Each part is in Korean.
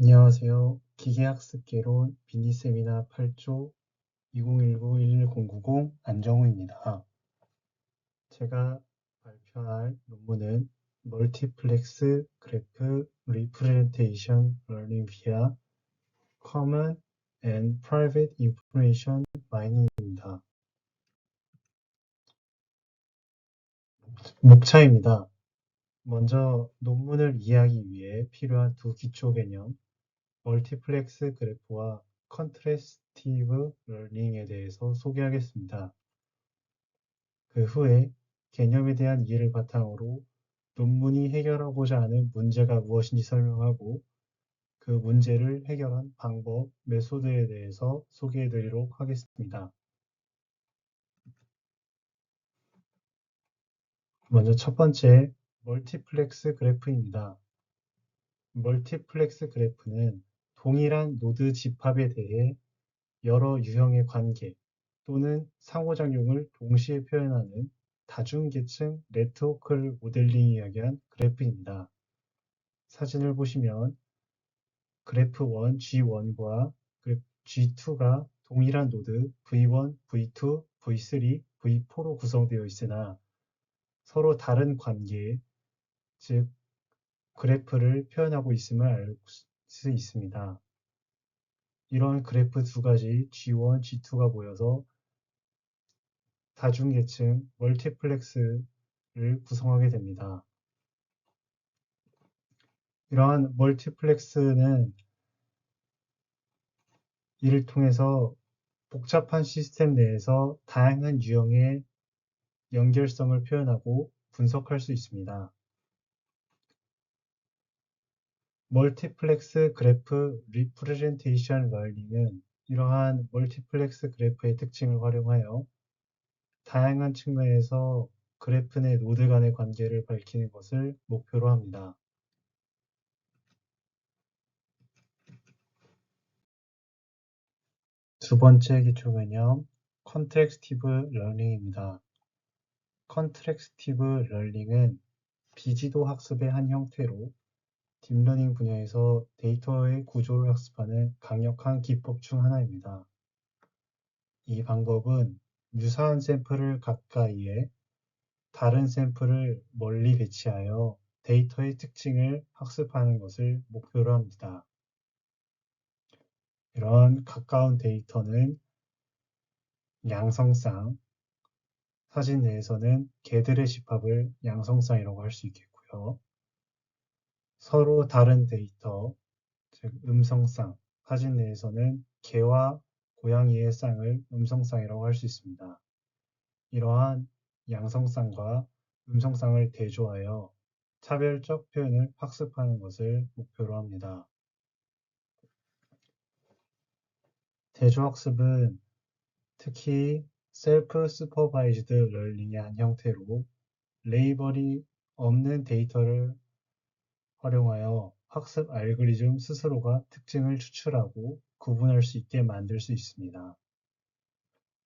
안녕하세요. 기계학습개론 미니 세미나 8조 2019-11090 안정우입니다. 제가 발표할 논문은 Multiplex Graph Representation Learning via Common and Private Information Mining입니다. 목차입니다. 먼저 논문을 이해하기 위해 필요한 두 기초 개념, 멀티플렉스 그래프와 컨트레스티브 러닝에 대해서 소개하겠습니다. 그 후에 개념에 대한 이해를 바탕으로 논문이 해결하고자 하는 문제가 무엇인지 설명하고 그 문제를 해결한 방법, 메소드에 대해서 소개해 드리도록 하겠습니다. 먼저 첫 번째, 멀티플렉스 그래프입니다. 멀티플렉스 그래프는 동일한 노드 집합에 대해 여러 유형의 관계 또는 상호작용을 동시에 표현하는 다중계층 네트워크를 모델링 이야기한 그래프입니다. 사진을 보시면 그래프 1, G1과 G2가 동일한 노드 V1, V2, V3, V4로 구성되어 있으나 서로 다른 관계, 즉 그래프를 표현하고 있음을 알 수 있습니다. 이런 그래프 두 가지 G1, G2가 모여서 다중계층 멀티플렉스를 구성하게 됩니다. 이러한 멀티플렉스는 이를 통해서 복잡한 시스템 내에서 다양한 유형의 연결성을 표현하고 분석할 수 있습니다. 멀티플렉스 그래프 리프레젠테이션 러닝은 이러한 멀티플렉스 그래프의 특징을 활용하여 다양한 측면에서 그래프 내 노드 간의 관계를 밝히는 것을 목표로 합니다. 두 번째 기초 개념 컨텍스티브 러닝입니다. 컨텍스티브 러닝은 비지도 학습의 한 형태로 딥러닝 분야에서 데이터의 구조를 학습하는 강력한 기법 중 하나입니다. 이 방법은 유사한 샘플을 가까이에 다른 샘플을 멀리 배치하여 데이터의 특징을 학습하는 것을 목표로 합니다. 이런 가까운 데이터는 양성쌍, 사진 내에서는 개들의 집합을 양성쌍이라고 할 수 있겠고요. 서로 다른 데이터, 즉 음성쌍, 사진 내에서는 개와 고양이의 쌍을 음성쌍이라고 할 수 있습니다. 이러한 양성쌍과 음성쌍을 대조하여 차별적 표현을 학습하는 것을 목표로 합니다. 대조학습은 특히 셀프 스퍼바이즈드 럴닝의 한 형태로 레이벌이 없는 데이터를 활용하여 학습 알고리즘 스스로가 특징을 추출하고 구분할 수 있게 만들 수 있습니다.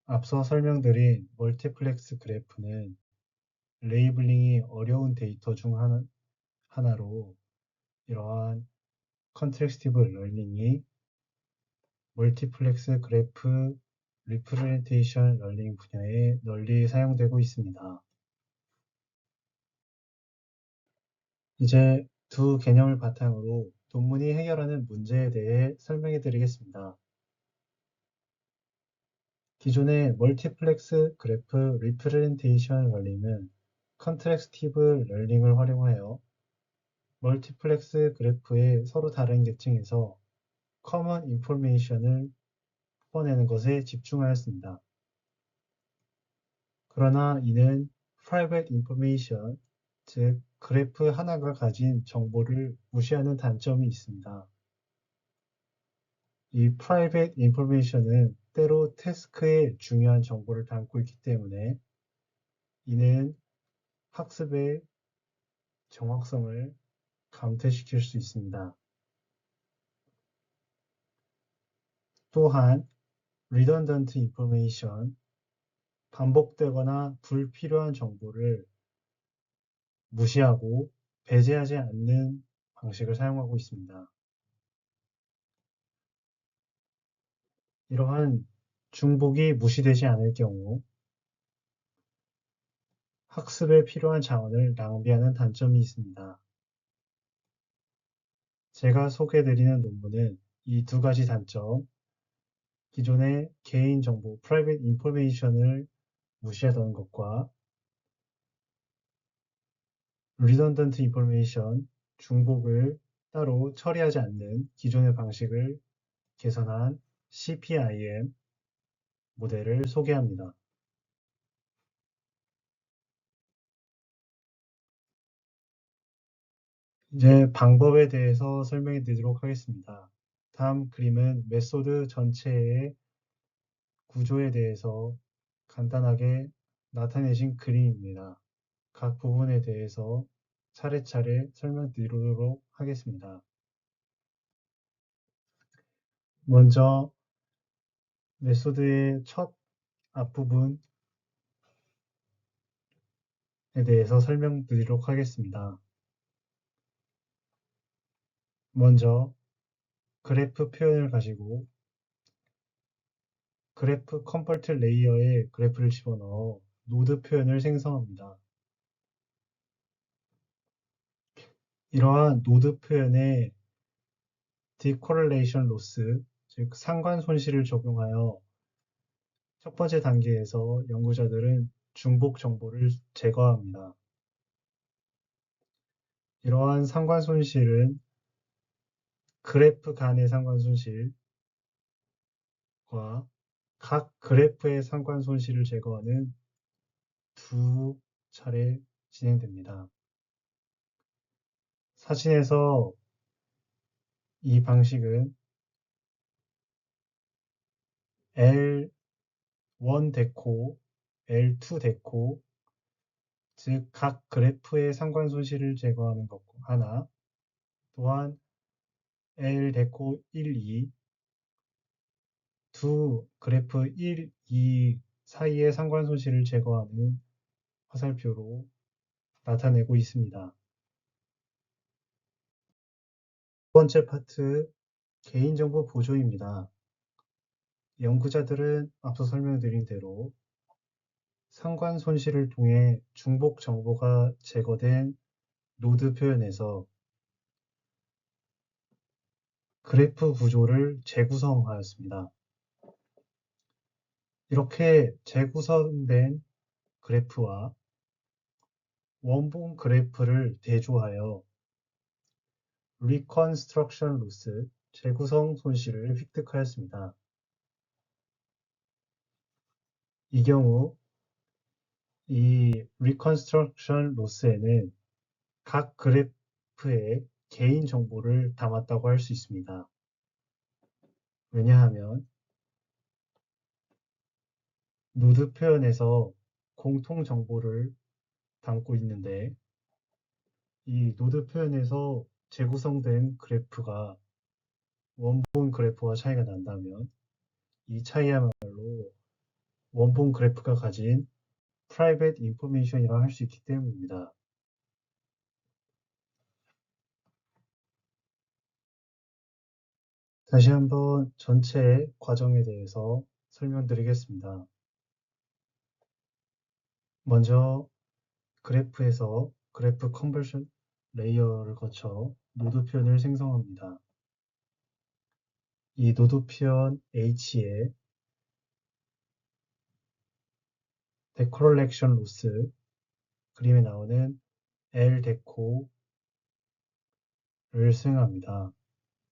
앞서 설명드린 멀티플렉스 그래프는 레이블링이 어려운 데이터 중 하나, 로 이러한 컨텍스티브 러닝이 멀티플렉스 그래프 리프레젠테이션 러닝 분야에 널리 사용되고 있습니다. 이제 두 개념을 바탕으로 논문이 해결하는 문제에 대해 설명해 드리겠습니다. 기존의 멀티플렉스 그래프 리프레젠테이션 러닝은 컨트렉스티브 러닝을 활용하여 멀티플렉스 그래프의 서로 다른 계층에서 커먼 인포메이션을 뽑아내는 것에 집중하였습니다. 그러나 이는 private information, 즉 그래프 하나가 가진 정보를 무시하는 단점이 있습니다. 이 private information은 때로 태스크의 중요한 정보를 담고 있기 때문에 이는 학습의 정확성을 감퇴시킬 수 있습니다. 또한 redundant information, 반복되거나 불필요한 정보를 무시하고 배제하지 않는 방식을 사용하고 있습니다. 이러한 중복이 무시되지 않을 경우 학습에 필요한 자원을 낭비하는 단점이 있습니다. 제가 소개해드리는 논문은 이 두 가지 단점, 기존의 개인정보, 프라이빗 인포메이션을 무시하던 것과 redundant information, 중복을 따로 처리하지 않는 기존의 방식을 개선한 CPIM 모델을 소개합니다. 이제 방법에 대해서 설명해 드리도록 하겠습니다. 다음 그림은 메소드 전체의 구조에 대해서 간단하게 나타내신 그림입니다. 각 부분에 대해서 차례차례 설명드리도록 하겠습니다. 먼저 메소드의 첫 앞부분에 대해서 설명드리도록 하겠습니다. 먼저 그래프 표현을 가지고 그래프 컨버트 레이어에 그래프를 집어넣어 노드 표현을 생성합니다. 이러한 노드 표현에 decorrelation loss, 즉 상관 손실을 적용하여 첫 번째 단계에서 연구자들은 중복 정보를 제거합니다. 이러한 상관 손실은 그래프 간의 상관 손실과 각 그래프의 상관 손실을 제거하는 두 차례 진행됩니다. 사진에서 이 방식은 L1 데코, L2 데코, 즉 각 그래프의 상관 손실을 제거하는 것 하나, 또한 L 데코 1, 2, 두 그래프 1, 2 사이의 상관 손실을 제거하는 화살표로 나타내고 있습니다. 번째 파트 개인정보 보조입니다. 연구자들은 앞서 설명드린 대로 상관 손실을 통해 중복 정보가 제거된 노드 표현에서 그래프 구조를 재구성하였습니다. 이렇게 재구성된 그래프와 원본 그래프를 대조하여 reconstruction loss, 재구성 손실을 획득하였습니다. 이 경우 이 reconstruction loss에는 각 그래프의 개인 정보를 담았다고 할 수 있습니다. 왜냐하면 노드 표현에서 공통 정보를 담고 있는데 이 노드 표현에서 재구성된 그래프가 원본 그래프와 차이가 난다면 이 차이야말로 원본 그래프가 가진 private information이라 할 수 있기 때문입니다. 다시 한번 전체 과정에 대해서 설명드리겠습니다. 먼저 그래프에서 그래프 컨버션 레이어를 거쳐 노드 표현을 생성합니다. 이 노드 표현 H에 데코럴렉션 로스 그림에 나오는 L 데코를 수행합니다.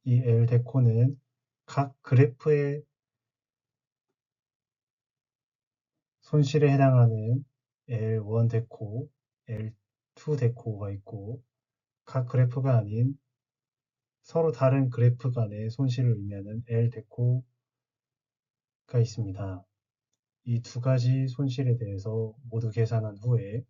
이 L 데코는 각 그래프의 손실에 해당하는 L1 데코, L2 데코가 있고 각 그래프가 아닌 서로 다른 그래프 간의 손실을 의미하는 L 데코가 있습니다. 이 두 가지 손실에 대해서 모두 계산한 후에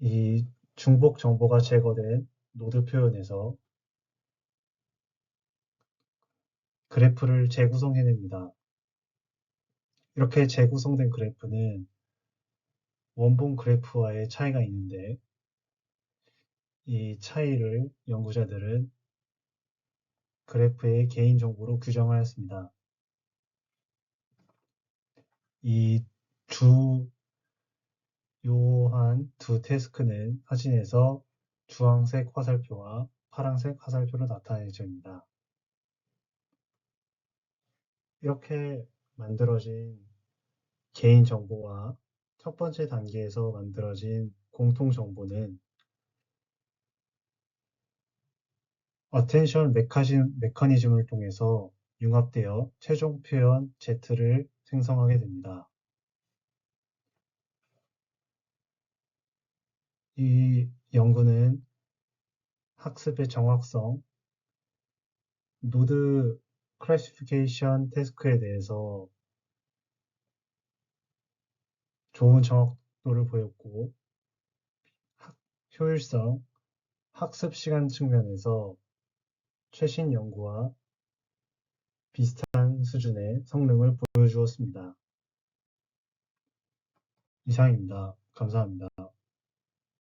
이 중복 정보가 제거된 노드 표현에서 그래프를 재구성해냅니다. 이렇게 재구성된 그래프는 원본 그래프와의 차이가 있는데 이 차이를 연구자들은 그래프의 개인정보로 규정하였습니다. 이 주요한 두 태스크는 사진에서 주황색 화살표와 파란색 화살표로 나타내집니다. 이렇게 만들어진 개인정보와 첫 번째 단계에서 만들어진 공통정보는 어텐션 메커니즘을 통해서 융합되어 최종 표현 Z를 생성하게 됩니다. 이 연구는 학습의 정확성, 노드 클래시피케이션 태스크에 대해서 좋은 정확도를 보였고 효율성, 학습 시간 측면에서 최신 연구와 비슷한 수준의 성능을 보여주었습니다. 이상입니다. 감사합니다.